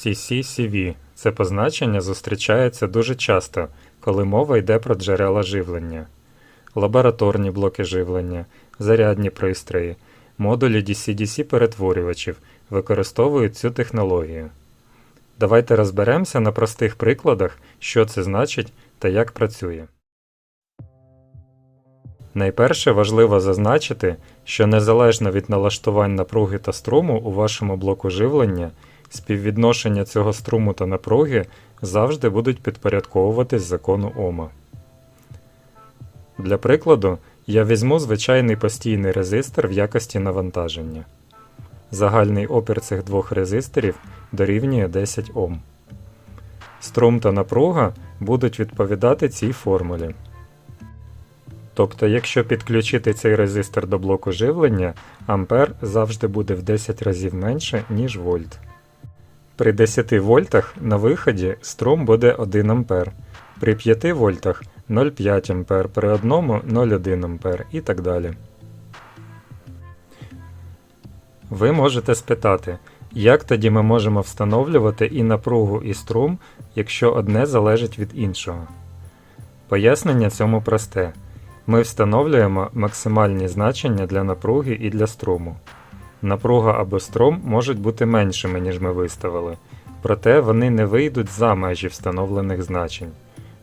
CCCV – це позначення зустрічається дуже часто, коли мова йде про джерела живлення. Лабораторні блоки живлення, зарядні пристрої, модулі DC-DC перетворювачів використовують цю технологію. Давайте розберемося на простих прикладах, що це значить та як працює. Найперше важливо зазначити, що незалежно від налаштувань напруги та струму у вашому блоку живлення, співвідношення цього струму та напруги завжди будуть підпорядковуватись закону Ома. Для прикладу, я візьму звичайний постійний резистор в якості навантаження. Загальний опір цих двох резисторів дорівнює 10 Ом. Струм та напруга будуть відповідати цій формулі. Тобто, якщо підключити цей резистор до блоку живлення, ампер завжди буде в 10 разів менше, ніж вольт. При 10 вольтах на виході струм буде 1 ампер, при 5 вольтах 0,5 ампер, при 1 0,1 ампер і так далі. Ви можете спитати, як тоді ми можемо встановлювати і напругу, і струм, якщо одне залежить від іншого? Пояснення цьому просте. Ми встановлюємо максимальні значення для напруги і для струму. Напруга або струм можуть бути меншими, ніж ми виставили, проте вони не вийдуть за межі встановлених значень.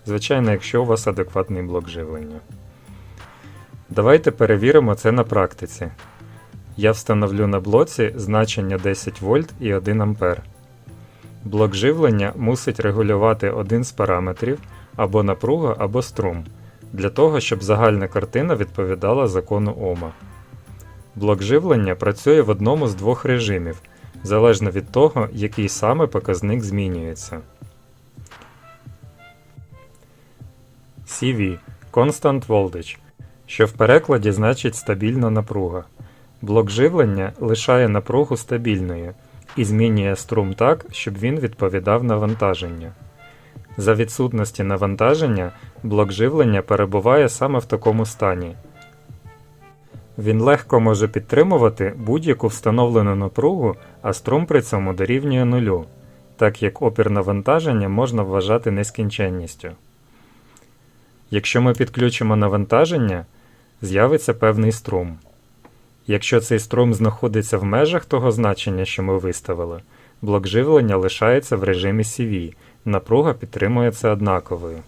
Звичайно, якщо у вас адекватний блок живлення. Давайте перевіримо це на практиці. Я встановлю на блоці значення 10 вольт і 1 ампер. Блок живлення мусить регулювати один з параметрів або напруга, або струм для того, щоб загальна картина відповідала закону Ома. Блок живлення працює в одному з двох режимів, залежно від того, який саме показник змінюється. CV Constant Voltage, що в перекладі значить стабільна напруга. Блок живлення лишає напругу стабільною і змінює струм так, щоб він відповідав навантаженню. За відсутності навантаження блок живлення перебуває саме в такому стані. Він легко може підтримувати будь-яку встановлену напругу, а струм при цьому дорівнює нулю, так як опір навантаження можна вважати нескінченністю. Якщо ми підключимо навантаження, з'явиться певний струм. Якщо цей струм знаходиться в межах того значення, що ми виставили, блок живлення лишається в режимі CV, напруга підтримується однаковою.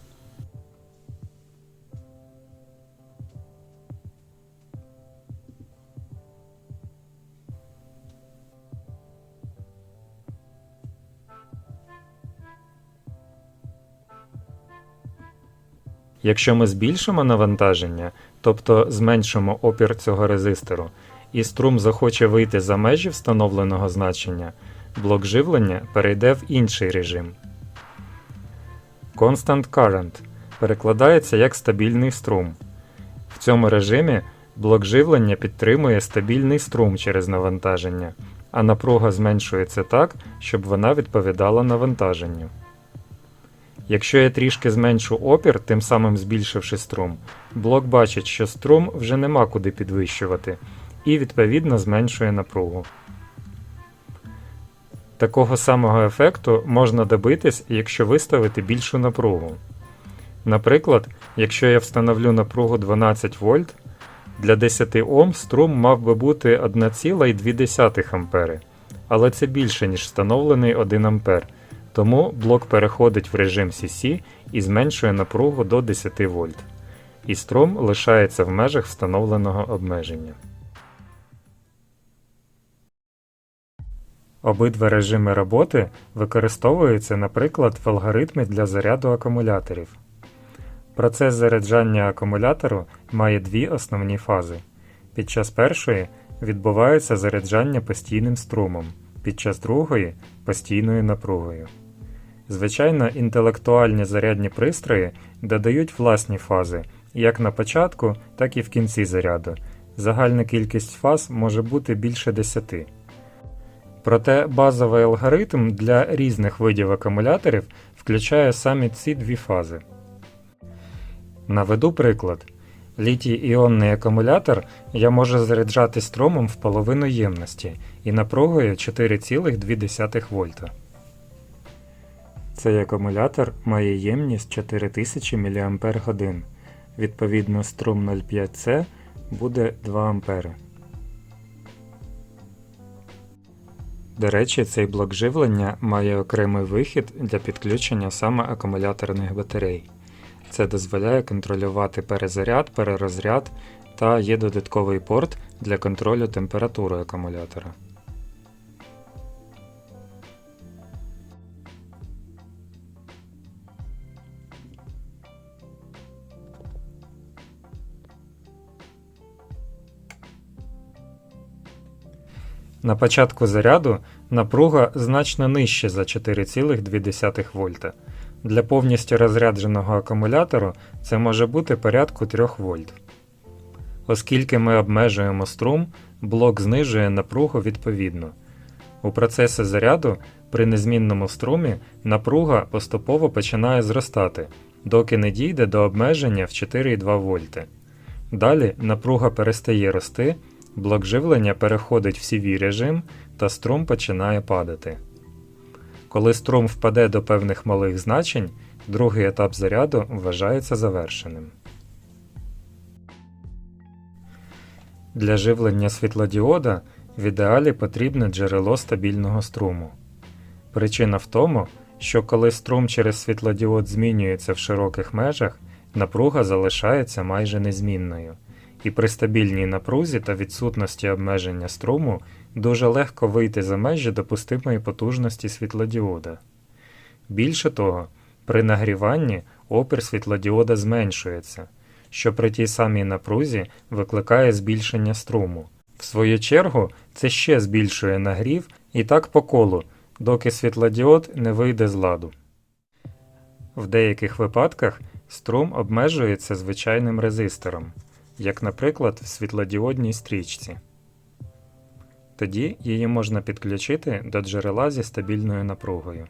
Якщо ми збільшимо навантаження, тобто зменшимо опір цього резистору, і струм захоче вийти за межі встановленого значення, блок живлення перейде в інший режим. Constant Current перекладається як стабільний струм. В цьому режимі блок живлення підтримує стабільний струм через навантаження, а напруга зменшується так, щоб вона відповідала навантаженню. Якщо я трішки зменшу опір, тим самим збільшивши струм, блок бачить, що струм вже нема куди підвищувати, і відповідно зменшує напругу. Такого самого ефекту можна добитись, якщо виставити більшу напругу. Наприклад, якщо я встановлю напругу 12 вольт, для 10 Ом струм мав би бути 1,2 А, але це більше, ніж встановлений 1 А, тому блок переходить в режим CC і зменшує напругу до 10 вольт. І струм лишається в межах встановленого обмеження. Обидва режими роботи використовуються, наприклад, в алгоритмі для заряду акумуляторів. Процес заряджання акумулятору має дві основні фази. Під час першої відбувається заряджання постійним струмом, під час другої постійною напругою. Звичайно, інтелектуальні зарядні пристрої додають власні фази як на початку, так і в кінці заряду. Загальна кількість фаз може бути більше 10. Проте базовий алгоритм для різних видів акумуляторів включає самі ці дві фази. Наведу приклад. Літій іонний акумулятор я можу заряджати струмом в половину ємності і напругою 4,2 вольта. Цей акумулятор має ємність 4000 мАч. Відповідно, струм 0,5C буде 2 А. До речі, цей блок живлення має окремий вихід для підключення саме акумуляторних батарей. Це дозволяє контролювати перезаряд, перерозряд та є додатковий порт для контролю температури акумулятора. На початку заряду напруга значно нижче за 4,2 вольта. Для повністю розрядженого акумулятору це може бути порядку 3 вольт. Оскільки ми обмежуємо струм, блок знижує напругу відповідно. У процесі заряду при незмінному струмі напруга поступово починає зростати, доки не дійде до обмеження в 4,2 вольти. Далі напруга перестає рости, блок живлення переходить в CV режим та струм починає падати. Коли струм впаде до певних малих значень, другий етап заряду вважається завершеним. Для живлення світлодіода в ідеалі потрібне джерело стабільного струму. Причина в тому, що коли струм через світлодіод змінюється в широких межах, напруга залишається майже незмінною, і при стабільній напрузі та відсутності обмеження струму дуже легко вийти за межі допустимої потужності світлодіода. Більше того, при нагріванні опір світлодіода зменшується, що при тій самій напрузі викликає збільшення струму. В свою чергу, це ще збільшує нагрів і так по колу, доки світлодіод не вийде з ладу. В деяких випадках струм обмежується звичайним резистором, як, наприклад, в світлодіодній стрічці. Тоді її можна підключити до джерела зі стабільною напругою.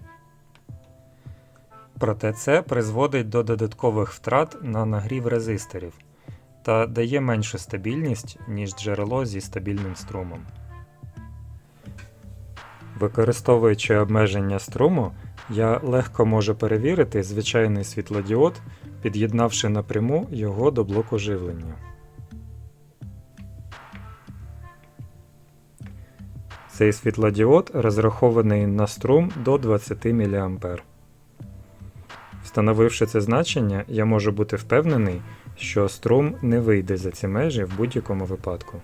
Проте це призводить до додаткових втрат на нагрів резисторів та дає меншу стабільність, ніж джерело зі стабільним струмом. Використовуючи обмеження струму, я легко можу перевірити звичайний світлодіод, під'єднавши напряму його до блоку живлення. Цей світлодіод розрахований на струм до 20 мА. Встановивши це значення, я можу бути впевнений, що струм не вийде за ці межі в будь-якому випадку.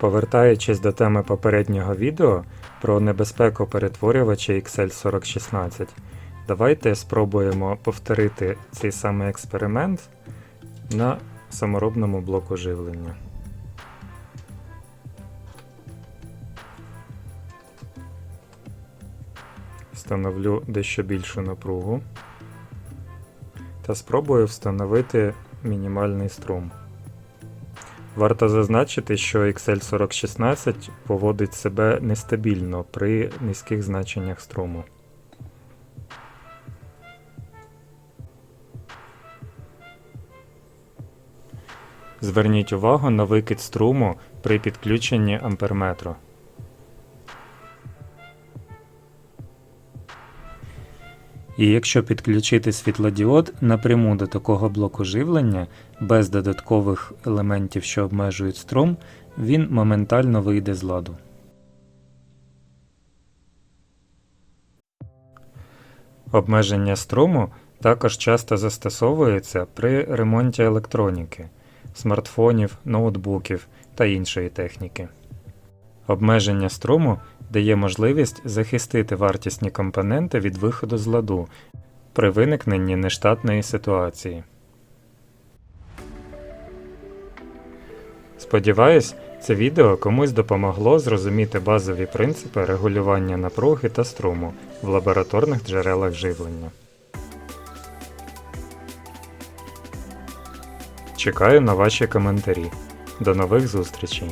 Повертаючись до теми попереднього відео про небезпеку перетворювача XL4016, давайте спробуємо повторити цей самий експеримент на саморобному блоку живлення. Встановлю дещо більшу напругу та спробую встановити мінімальний струм. Варто зазначити, що XL4016 поводить себе нестабільно при низьких значеннях струму. Зверніть увагу на викид струму при підключенні амперметру. І якщо підключити світлодіод напряму до такого блоку живлення без додаткових елементів, що обмежують струм, він моментально вийде з ладу. Обмеження струму також часто застосовується при ремонті електроніки, смартфонів, ноутбуків та іншої техніки. Обмеження струму дає можливість захистити вартісні компоненти від виходу з ладу при виникненні нештатної ситуації. Сподіваюсь, це відео комусь допомогло зрозуміти базові принципи регулювання напруги та струму в лабораторних джерелах живлення. Чекаю на ваші коментарі. До нових зустрічей!